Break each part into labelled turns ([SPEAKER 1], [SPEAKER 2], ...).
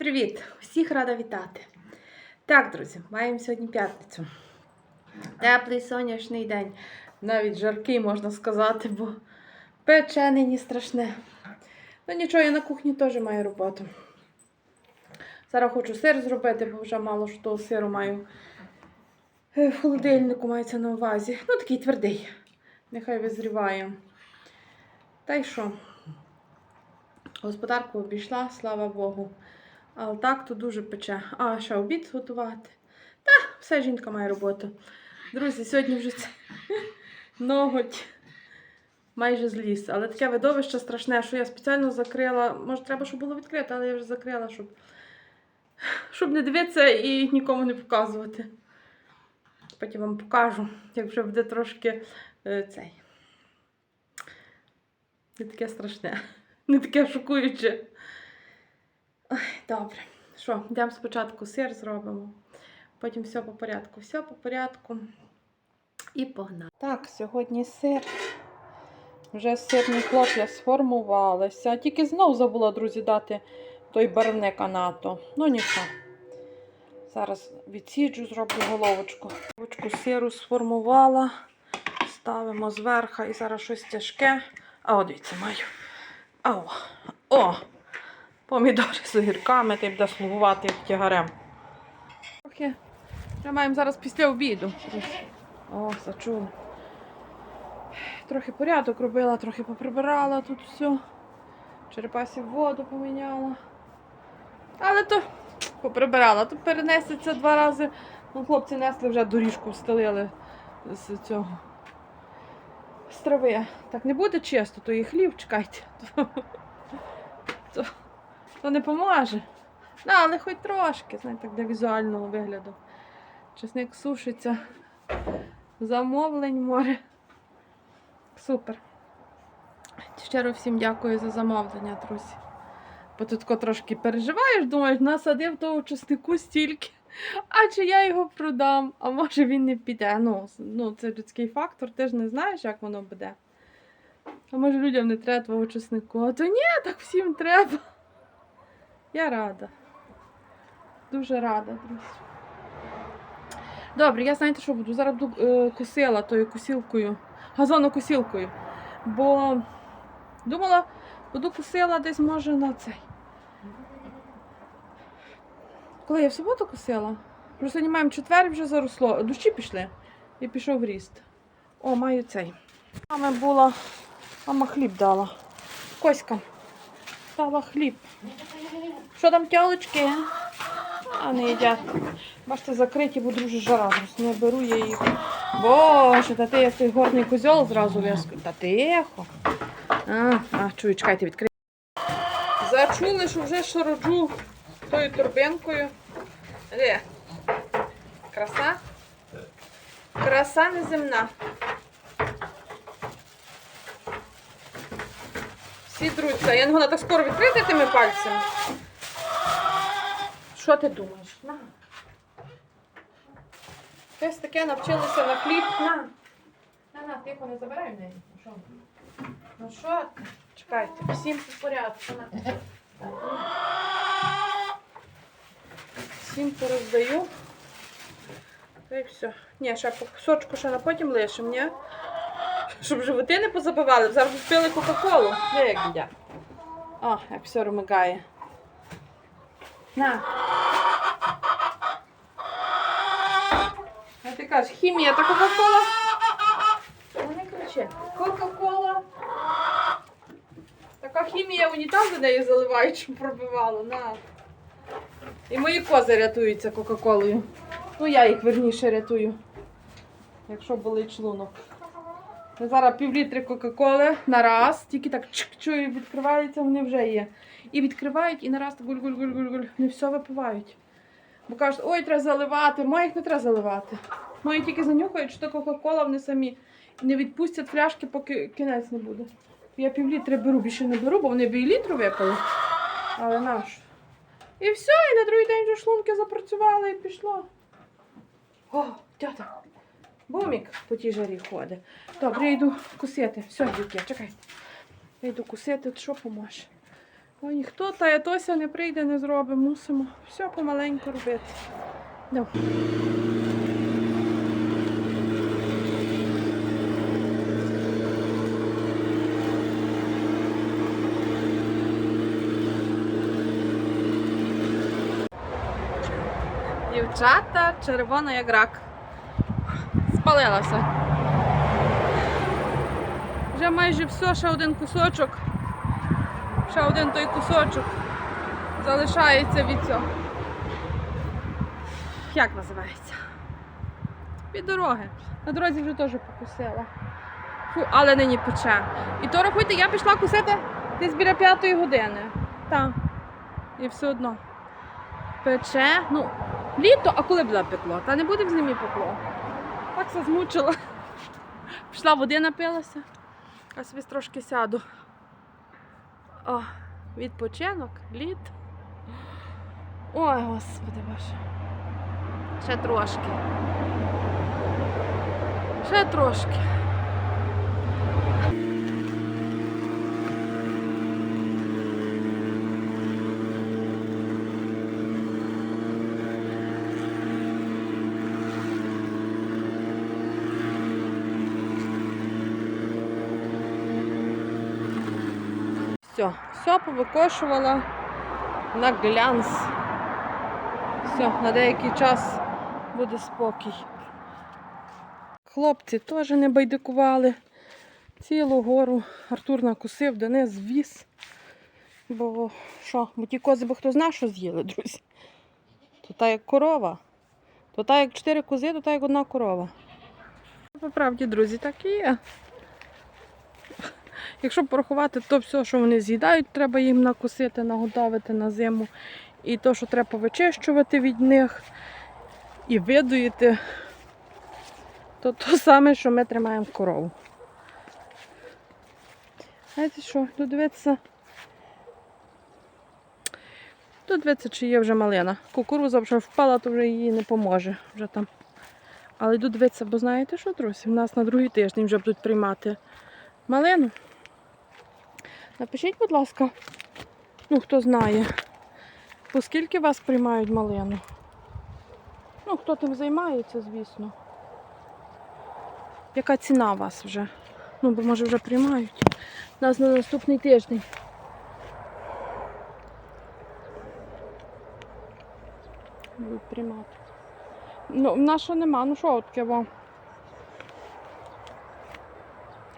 [SPEAKER 1] Привіт! Всіх рада вітати. Так, друзі, маємо сьогодні п'ятницю. Теплий сонячний день. Навіть жаркий, можна сказати, бо пече нині страшне. Ну нічого, я на кухні теж маю роботу. Зараз хочу сир зробити, бо вже мало що того сиру маю. е, В холодильнику мається на увазі. Ну, такий твердий. Нехай визріває. Та й що? Господарку обійшла, слава Богу. Але так то дуже пече. А, ще обід готувати. Та, все жінка має роботу. Друзі, сьогодні вже це ноготь майже зліз. Але таке видовище страшне, що я спеціально закрила. Може, треба, щоб було відкрито, але я вже закрила, щоб, щоб не дивитися і нікому не показувати. Потім вам покажу, як вже буде трошки е, цей. Не таке страшне, не таке шокуюче. Добре. Що, йдемо спочатку сир зробимо. Потім все по порядку. Все по порядку. І погнали. Так, сьогодні сир. Вже сирні хлоп'я сформувалися. Тільки знов забула, друзі, дати той барвник анато. Ну нічого. Зараз відсіджу, зроблю головочку. Головочку сиру сформувала. Ставимо зверху і зараз щось тяжке. А, от дивіться, маю. Ау. О! Помідори з огірками, й буде слугувати тягарем. Трохи. Вже маємо зараз після обіду. О, зачула. Трохи порядок робила, трохи поприбирала тут все. Черепасів воду поміняла. Але то поприбирала. Тут перенесеться два рази. Ну, хлопці несли вже доріжку встелили з цього. З трави. Так не буде чисто, то і хліб чекайте. То, не поможе. Ну, але хоч трошки, знаєте, так для візуального вигляду. Чесник сушиться. Замовлень море. Супер. Щиро всім дякую за замовлення, друзі. Бо тут трошки переживаєш, думаєш, насадив того чеснику стільки. А чи я його продам, а може він не піде. Ну, ну це людський фактор, ти ж не знаєш, як воно буде. А може людям не треба твого чеснику? А то ні, так всім треба. Я рада. Дуже рада, друзі. Добре, я знаєте, що буду? Зараз е, косила тою косілкою, газонокосілкою. Бо думала, буду косила десь може на цей. Коли я в суботу косила, вже сьогодні маємо четвер, вже заросло. Дощі пішли і пішов ріст. О, маю цей. Мама була, мама хліб дала. Коська дала хліб. Що там тялочки? А не їдять. Бачите, закриті, бо дуже жара. Не беру я їх. Боже, та ти як той горний козьол зразу в'язку. Та тихо. А, а чую, чекайте, відкрию. Зачули, що вже шароджу тою торбинкою. Де? Краса? Краса неземна. Всі друться. Я не вона так скоро відкрити тими пальцями. Що ти думаєш? На. Щось таке навчилися на хліб. На. На, на, тихо, не забирай в неї. Ну що? Ну що? Чекайте, всім по порядку. На. Всім пороздаю. Та й все. Ні, ще по кусочку ще на потім лишимо, ні? Щоб животи не позабивали, зараз б пили Кока-Колу. Де як їдять? О, як все ромигає. На. А ти кажеш, хімія та Кока-Кола? Ну не кричи. Кока-Кола. Така хімія унітаз до неї заливають, щоб пробивало. На. І мої кози рятуються Кока-Колою. Ну, я їх верніше рятую. Якщо болить шлунок. Зараз півлітри Кока-Коли на раз, тільки так чик чую, відкриваються, вони вже є. І відкривають, і на раз гуль-гуль-гуль-гуль-гуль. Не все випивають. Бо кажуть, ой, треба заливати. Моїх не треба заливати. Мої тільки занюхають, що Кока-Кола вони самі не відпустять фляшки, поки кінець не буде. Я півлітри беру, більше не беру, бо вони б літру випили. Але наш. І все, і на другий день вже шлунки запрацювали і пішло. О, тята. Бомік по тій жарі ходить. Добре, я йду кусити. Все, дівки, чекайте. Я йду кусити, що поможе. Ой, ніхто та Тося не прийде, не зробить, мусимо. Все помаленьку робити. Йдемо. Дівчата, червона як рак. Спалилася. Вже майже все, ще один кусочок. Ще один той кусочок залишається від цього. Як називається? Від дороги. На дорозі вже теж покусила. Фу, але нині пече. І то рахуйте, я пішла кусити десь біля п'ятої години. Так. І все одно. Пече. Ну, літо, а коли буде пекло? Та не буде в зимі пекло. Так все змучила. Пішла води напилася. А собі трошки сяду. О, відпочинок, літ. Ой, господи боже. Ще трошки. Ще трошки. Все, повикошувала на глянц. Все, на деякий час буде спокій. Хлопці теж не байдикували. Цілу гору Артур накусив, Денис віз. Бо що, бо ті кози би хто знає, що з'їли, друзі. То та як корова. То та як чотири кози, то та як одна корова. По правді, друзі, так і є. Якщо порахувати, то все, що вони з'їдають, треба їм накусити, наготовити на зиму. І то, що треба вичищувати від них і видоїти, то те саме, що ми тримаємо корову. Знаєте що, додивитися. Додивитися, чи є вже малина. Кукуруза вже впала, то вже їй не поможе. Вже там. Але йду дивитися, бо знаєте що, друзі? У нас на другий тиждень вже будуть приймати малину. Напишіть, будь ласка, ну хто знає, по скільки вас приймають малину? Ну, хто тим займається, звісно. Яка ціна у вас вже? Ну, бо може вже приймають. Нас на наступний тиждень. Будуть приймати. Ну, в нас ще нема, ну що таке вам?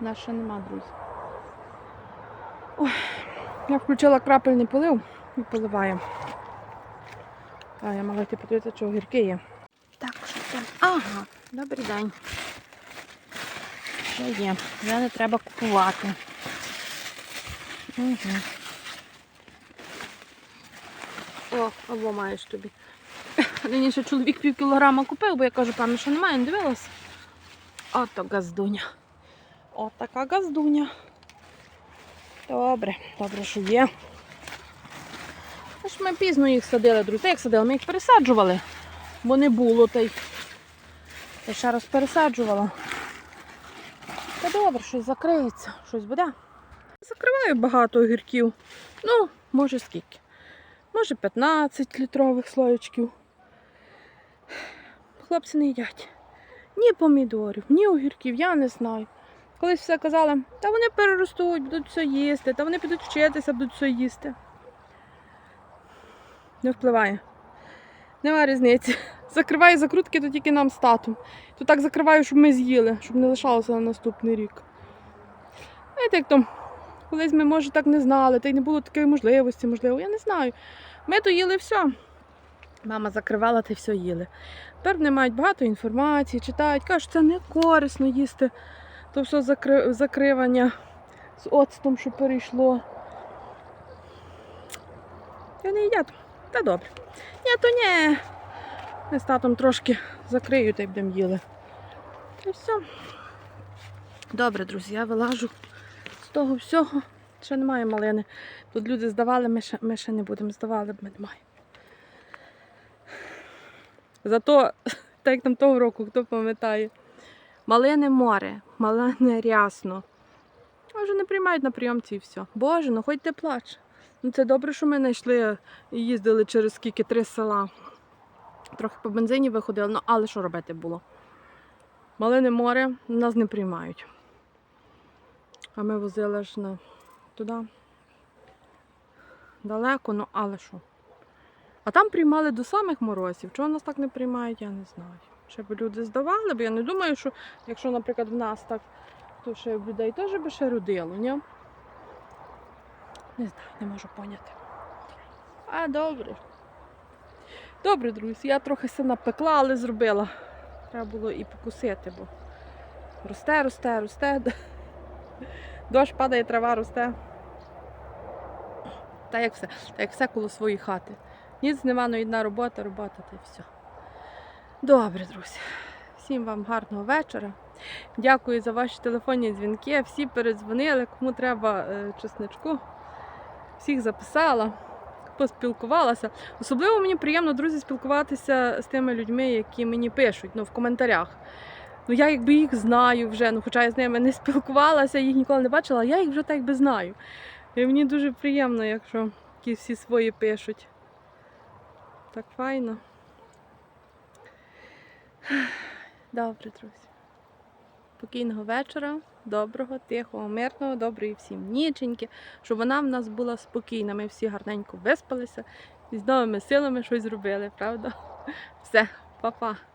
[SPEAKER 1] В нас ще нема, друзі. Я включила крапельний полив і поливаю. А я мала йти подивитися, чи огірки є. Так, що там? Ага, добрий день. Що є? Вже не треба купувати. Угу. О, або маєш тобі. Раніше чоловік пів кілограма купив, бо я кажу, певно, що немає, не дивилась. Ото газдуня. От така газдуня. Добре, добре, що є. Аж ми пізно їх садили, друзі. Як садили? Ми їх пересаджували, бо не було та й. Я ще раз пересаджувала. Та добре, щось закриється, щось буде. Закриваю багато огірків. Ну, може скільки. Може 15 літрових слоєчків. Хлопці не їдять. Ні помідорів, ні огірків, я не знаю. Колись все казали, та вони переростуть, будуть все їсти, та вони підуть вчитися, будуть все їсти. Не впливає. Нема різниці. Закриваю закрутки, то тільки нам з. То так закриваю, щоб ми з'їли, щоб не лишалося на наступний рік. Знаєте, як там, колись ми, може, так не знали, та й не було такої можливості, можливо, я не знаю. Ми то їли все. Мама закривала та й все їли. Тепер вони мають багато інформації, читають, кажуть, це не корисно їсти. То все закри... закривання з оцтом, що перейшло. Я не їдять. Та добре. Ні, то ні. Ми з татом трошки закрию та й будемо їли. Та все. Добре, друзі, я вилажу з того всього. Ще немає малини. Тут люди здавали, ми ще, ми ще не будемо здавали, бо ми немає. Зато, так як там того року, хто пам'ятає, малини море, малини рясно. А вже не приймають на прийомці і все. Боже, ну хоч ти плач. Ну, це добре, що ми знайшли і їздили через скільки три села. Трохи по бензині виходили, ну але що робити було? Малине море нас не приймають. А ми возили ж на туди. Далеко, ну але що? А там приймали до самих морозів. Чого нас так не приймають, я не знаю. Ще б люди здавали, бо я не думаю, що якщо, наприклад, в нас так, то ще в людей теж би ще родило, ні? Не знаю, не можу поняти. А, добре. Добре, друзі, я трохи се напекла, але зробила. Треба було і покусити, бо росте, росте, росте. Дощ падає, трава росте. Та як все, та як все коло своєї хати. Ніц нема, ну одна робота, робота та й все. Добре, друзі. Всім вам гарного вечора. Дякую за ваші телефонні дзвінки. Всі передзвонили, кому треба е, чесничку. Всіх записала, поспілкувалася. Особливо мені приємно, друзі, спілкуватися з тими людьми, які мені пишуть ну, в коментарях. Ну, я якби їх знаю вже, ну, хоча я з ними не спілкувалася, їх ніколи не бачила, я їх вже так би знаю. І мені дуже приємно, якщо всі свої пишуть. Так файно. Добре, друзі. Спокійного вечора, доброго, тихого, мирного, доброї всім ніченьки, щоб вона в нас була спокійна. Ми всі гарненько виспалися і з новими силами щось зробили, правда? Все, па-па.